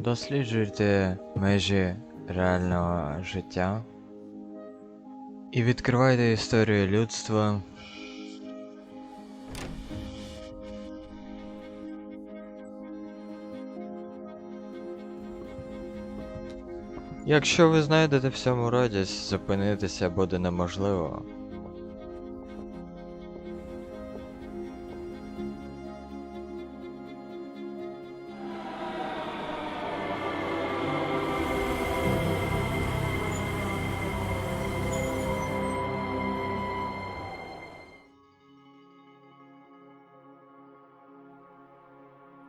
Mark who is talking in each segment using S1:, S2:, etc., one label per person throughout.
S1: Досліджуйте межі реального життя і відкривайте історію людства. Якщо ви знайдете в цьому радість, зупинитися буде неможливо.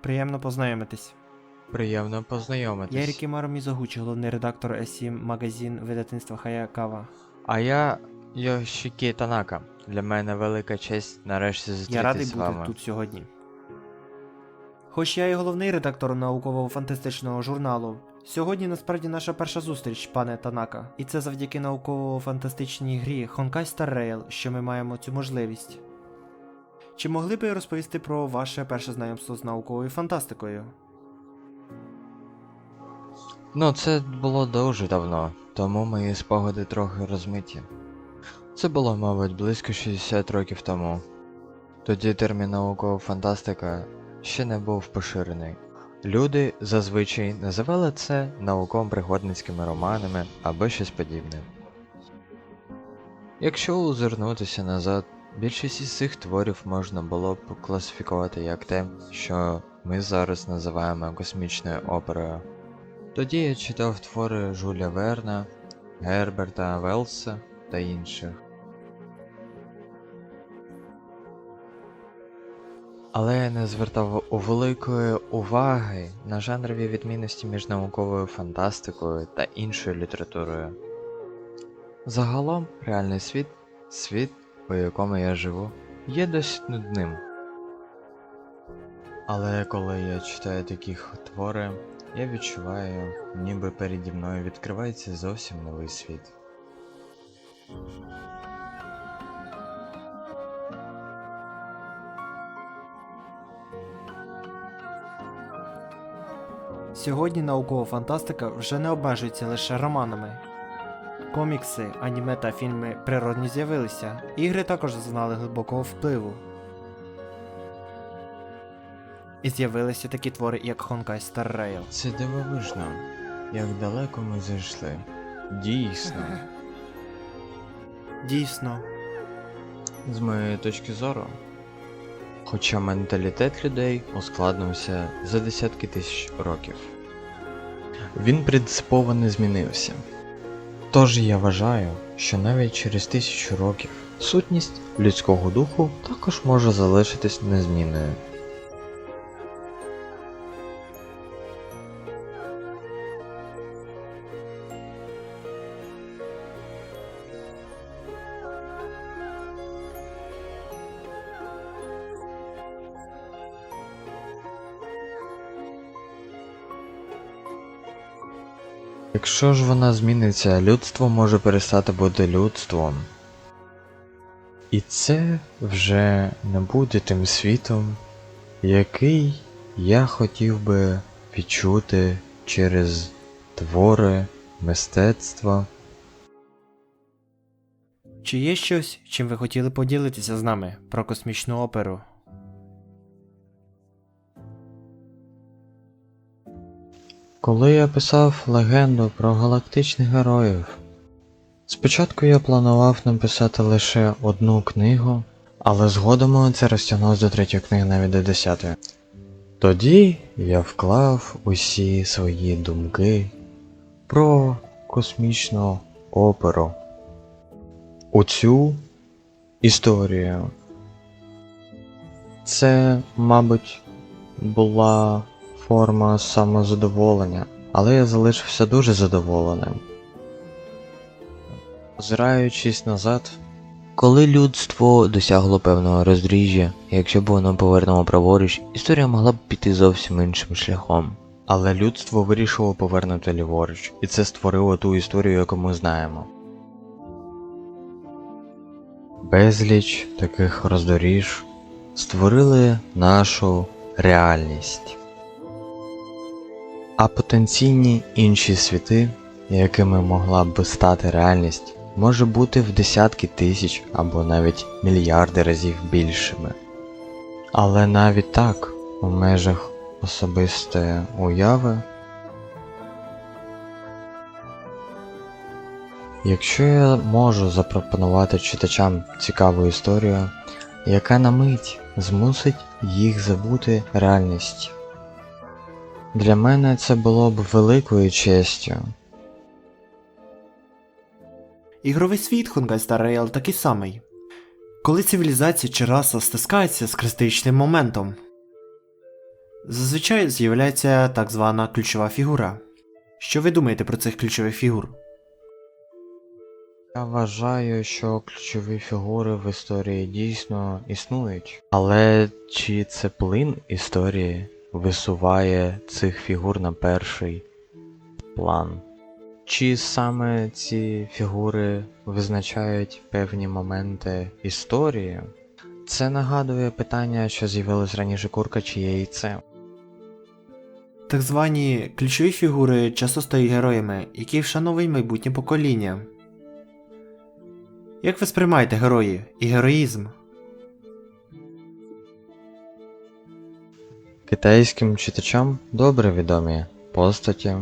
S2: Приємно познайомитись.
S1: Приємно познайомитись.
S2: Я Рікімаро Мізогучі, головний редактор S7 магазин видавництва Хаякава.
S1: А я Йошікі Танака. Для мене велика честь нарешті
S2: Я радий
S1: з
S2: бути
S1: вами.
S2: тут сьогодні. Хоч я і головний редактор наукового фантастичного журналу, сьогодні насправді наша перша зустріч, пане Танака. І це завдяки науково-фантастичній грі Honkai Star Rail, що ми маємо цю можливість. Чи могли би розповісти про ваше перше знайомство з науковою фантастикою?
S1: Ну, це було дуже давно, тому мої спогади трохи розмиті. Це було, мабуть, близько 60 років тому. Тоді термін наукова фантастика ще не був поширений. Люди зазвичай називали це науково-пригодницькими романами або щось подібне. Якщо озирнутися назад, більшість із цих творів можна було б класифікувати як те, що ми зараз називаємо космічною оперою. Тоді я читав твори Жуля Верна, Герберта Велса та інших. Але я не звертав у великої уваги на жанрові відмінності між науковою фантастикою та іншою літературою. Загалом, реальний світ, світ, у якому я живу, є досить нудним. Але коли я читаю такі твори, я відчуваю, ніби переді мною відкривається зовсім новий світ.
S2: Сьогодні наукова фантастика вже не обмежується лише романами. Комікси, аніме та фільми природні з'явилися, ігри також зазнали глибокого впливу. І з'явилися такі твори, як Honkai Star Rail.
S1: Це дивовижно, як далеко ми зайшли. Дійсно,
S2: Дійсно,
S1: з моєї точки зору. Хоча менталітет людей ускладнився за десятки тисяч років. Він принципово не змінився. Тож я вважаю, що навіть через тисячу років сутність людського духу також може залишитись незмінною. Якщо ж вона зміниться, людство може перестати бути людством. І це вже не буде тим світом, який я хотів би відчути через твори, мистецтво.
S2: чи є щось, чим ви хотіли поділитися з нами про космічну оперу?
S1: Коли я писав легенду про галактичних героїв, спочатку я планував написати лише одну книгу, але згодом це розтягнув до третьої книги навіть до десятої. Тоді я вклав усі свої думки про космічну оперу у цю історію. Це, мабуть, була форма самозадоволення, але я залишився дуже задоволеним. Озираючись назад, коли людство досягло певного роздріжжя, якщо б воно повернуло праворуч, історія могла б піти зовсім іншим шляхом. Але людство вирішило повернути ліворуч, і це створило ту історію, яку ми знаємо. Безліч таких роздоріж створили нашу реальність. А потенційні інші світи, якими могла б стати реальність, може бути в десятки тисяч або навіть мільярди разів більшими. Але навіть так, у межах особистої уяви, якщо я можу запропонувати читачам цікаву історію, яка на мить змусить їх забути реальність. Для мене це було б великою честю.
S2: Ігровий світ Star Rail такий самий. Коли цивілізація чи раса стискається з критичним моментом, зазвичай з'являється так звана ключова фігура. Що ви думаєте про цих ключових фігур?
S1: Я вважаю, що ключові фігури в історії дійсно існують. Але чи це плин історії висуває цих фігур на перший план? Чи саме ці фігури визначають певні моменти історії? Це нагадує питання, що з'явилось раніше курка чи яйце.
S2: Так звані ключові фігури часто стають героями, які вшановують майбутнє покоління. Як ви сприймаєте герої і героїзм?
S1: Китайським читачам добре відомі постаті,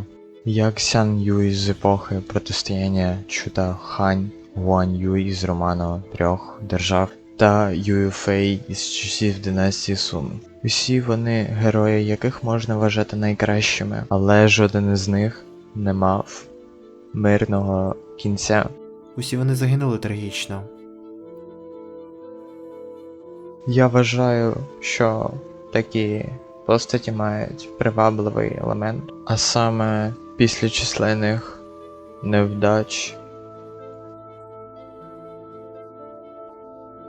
S1: як Сян Юй з епохи протистояння Чута Хань, Гуан Юй з роману трьох держав та Юй Фей із часів династії Сун. Усі вони герої, яких можна вважати найкращими, але жоден із них не мав мирного кінця.
S2: Усі вони загинули трагічно.
S1: Я вважаю, що такі постаті мають привабливий елемент, а саме після численних невдач.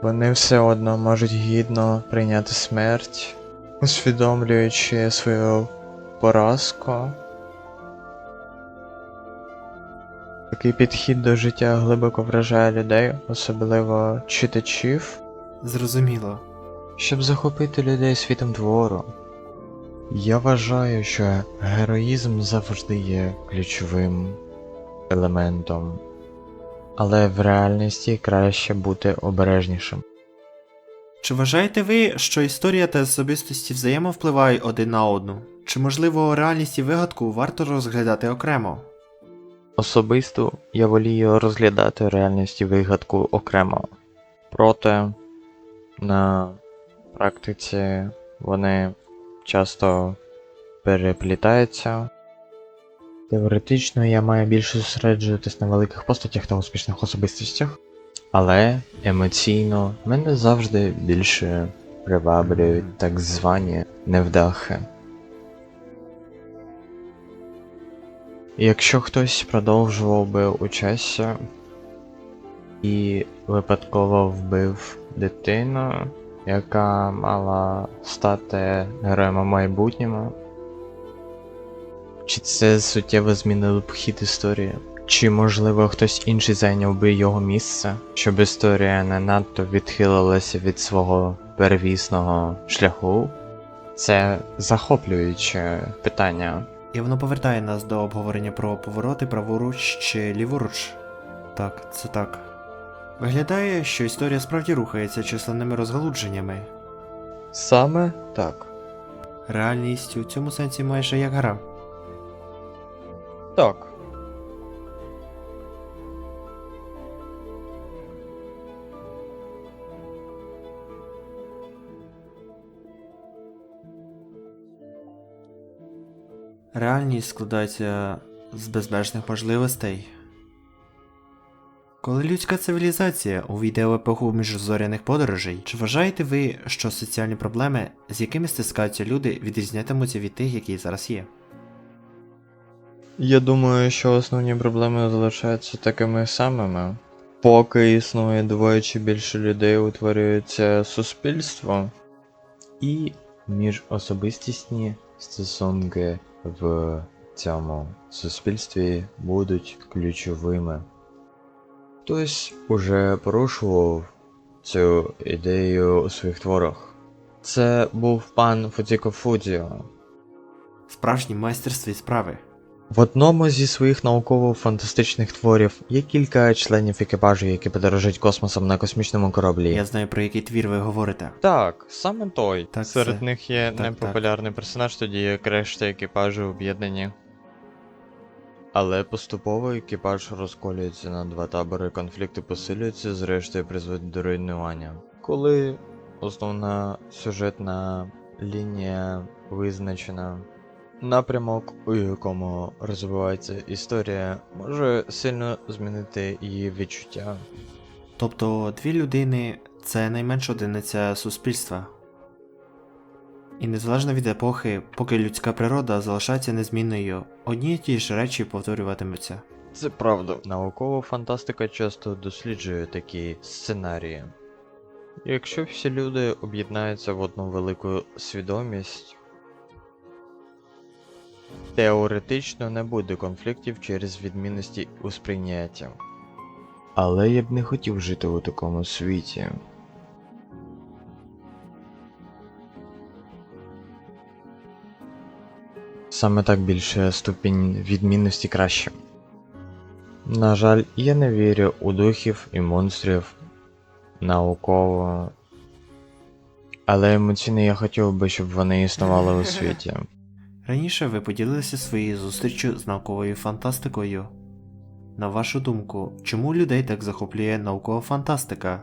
S1: Вони все одно можуть гідно прийняти смерть, усвідомлюючи свою поразку. Такий підхід до життя глибоко вражає людей, особливо читачів.
S2: Зрозуміло.
S1: Щоб захопити людей світом твору. Я вважаю, що героїзм завжди є ключовим елементом, але в реальності краще бути обережнішим.
S2: Чи вважаєте ви, що історія та особистості взаємовпливають один на одну? Чи можливо реальність і вигадку варто розглядати окремо?
S1: Особисто я волію розглядати реальність і вигадку окремо. Проте на практиці вони часто переплітаються. Теоретично я маю більше зосереджуватись на великих постатях та успішних особистостях, але емоційно мене завжди більше приваблюють так звані невдахи. Якщо хтось продовжував би у і випадково вбив дитину, яка мала стати героєм у майбутньому, чи це суттєво змінило б хід історії? Чи можливо хтось інший зайняв би його місце, щоб історія не надто відхилилася від свого первісного шляху? Це захоплююче питання.
S2: І воно повертає нас до обговорення про повороти праворуч чи ліворуч. Так, це так. Виглядає, що історія справді рухається численними розгалудженнями.
S1: Саме так.
S2: Реальність у цьому сенсі майже як гра.
S1: Так.
S2: Реальність складається з безмежних можливостей. Коли людська цивілізація увійде в епоху міжзоряних подорожей, чи вважаєте ви, що соціальні проблеми, з якими стискаються люди, відрізнятимуться від тих, які зараз є?
S1: Я думаю, що основні проблеми залишаються такими самими. Поки існує двоє чи більше людей, утворюється суспільство, і міжособистісні стосунки в цьому суспільстві будуть ключовими. Хтось уже порушував цю ідею у своїх творах. Це був пан Фудзіко Фудзіо.
S2: Справжній майстер свої справи.
S1: В одному зі своїх науково-фантастичних творів є кілька членів екіпажу, які подорожують космосом на космічному кораблі.
S2: Я знаю, про який твір ви говорите.
S1: Так, саме той.
S2: Так,
S1: Серед
S2: це-
S1: них є
S2: так,
S1: непопулярний персонаж, тоді як решта екіпажу об'єднані. Але поступово екіпаж розколюється на два табори, конфлікти посилюються, зрештою призводять до руйнування. Коли основна сюжетна лінія визначена, напрямок, у якому розвивається історія, може сильно змінити її відчуття.
S2: Тобто дві людини це найменша одиниця суспільства. І незалежно від епохи, поки людська природа залишається незмінною, одні й ті ж речі повторюватимуться.
S1: Це правда. Наукова фантастика часто досліджує такі сценарії. Якщо всі люди об'єднаються в одну велику свідомість, теоретично не буде конфліктів через відмінності у сприйнятті. Але я б не хотів жити у такому світі. Саме так більше ступінь відмінності краще. На жаль, я не вірю у духів і монстрів науково. Але емоційно я хотів би, щоб вони існували у світі.
S2: Раніше ви поділилися своєю зустріччю з науковою фантастикою. На вашу думку, чому людей так захоплює наукова фантастика?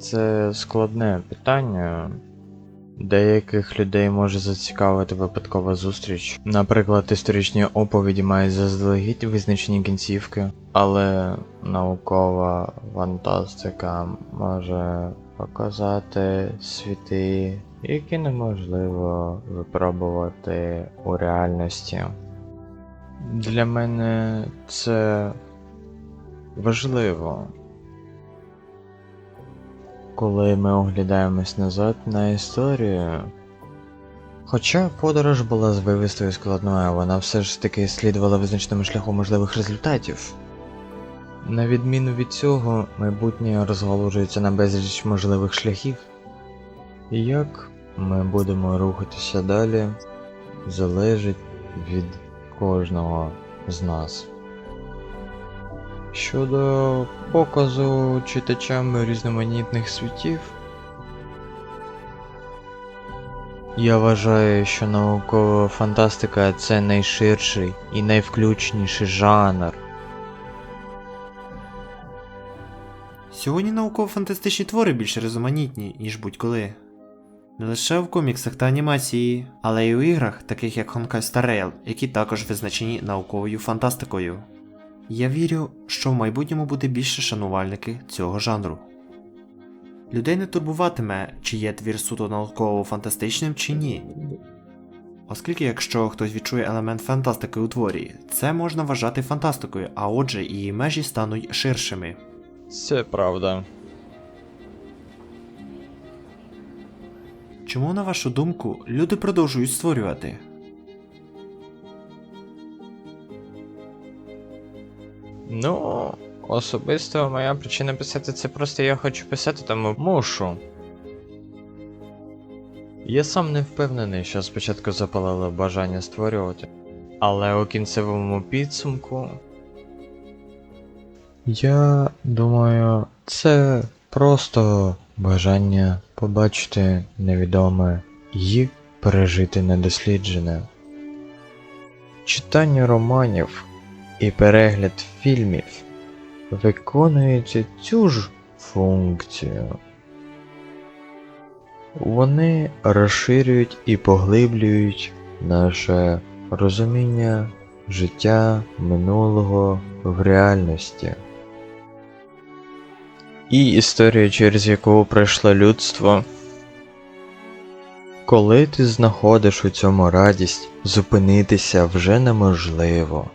S1: Це складне питання. Деяких людей може зацікавити випадкова зустріч. Наприклад, історичні оповіді мають заздалегідь визначені кінцівки, але наукова фантастика може показати світи, які неможливо випробувати у реальності. Для мене це важливо коли ми оглядаємось назад на історію. Хоча подорож була звивистою і складною, вона все ж таки слідувала визначеному шляху можливих результатів. На відміну від цього, майбутнє розголужується на безліч можливих шляхів. І як ми будемо рухатися далі, залежить від кожного з нас. Щодо показу читачам різноманітних світів, я вважаю, що наукова фантастика це найширший і найвключніший жанр.
S2: Сьогодні науково-фантастичні твори більш різноманітні, ніж будь-коли. Не лише в коміксах та анімації, але й у іграх, таких як Honkai Star Rail, які також визначені науковою фантастикою. Я вірю, що в майбутньому буде більше шанувальники цього жанру. Людей не турбуватиме, чи є твір суто науково-фантастичним чи ні. Оскільки якщо хтось відчує елемент фантастики у творі, це можна вважати фантастикою, а отже, її межі стануть ширшими.
S1: Це правда.
S2: Чому, на вашу думку, люди продовжують створювати?
S1: Ну, особисто моя причина писати це просто я хочу писати, тому мушу. Я сам не впевнений, що спочатку запалило бажання створювати, але у кінцевому підсумку. Я думаю, це просто бажання побачити невідоме і пережити недосліджене. Читання романів і перегляд фільмів виконують цю ж функцію. Вони розширюють і поглиблюють наше розуміння життя минулого в реальності. І історія, через яку пройшло людство. Коли ти знаходиш у цьому радість, зупинитися вже неможливо.